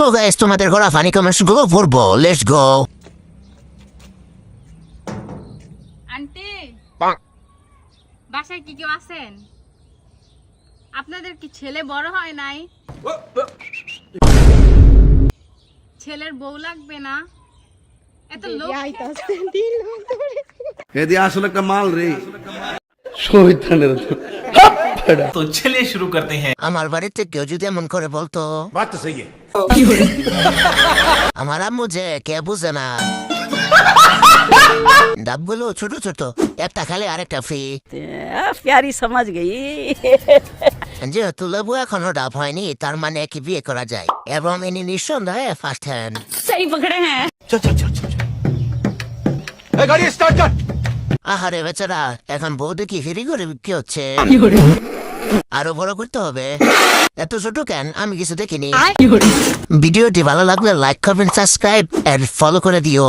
তো গাইস তোমাদের ঘোরা ফানি কমেন্টস পড়ব। লেটস গো আন্টি বাসায় কি কেউ আছেন? আপনাদের কি ছেলে বড় হয় নাই? ছেলের বউ লাগবে না? এত লোক এদি আসলে একটা মাল রে। শহীদানের তো চলে শুরু করতে হ্যাঁ আমার বাড়িতে কেউ যদি এমন করে বলতো আমার আম্মু যে কে বুঝে না ছোট ছোট একটা খালে আরেকটা প্যারি সমাজ গেই যেহেতু লেবু এখনও ডাব হয়নি তার মানে কি বিয়ে করা যায় এবং এনি নিঃসন্দেহে ফার্স্ট হ্যান্ড সেই পকড়ে হ্যাঁ চল চল চল চল গাড়ি স্টার্ট কর আহারে বেচারা এখন বৌদি কি ফিরি করে বিক্রি হচ্ছে? আরও বড় করতে হবে। এত ছোট কেন? আমি কিছু দেখিনি। ভিডিওটি ভালো লাগলে লাইক করবেন সাবস্ক্রাইব এন্ড ফলো করে দিও।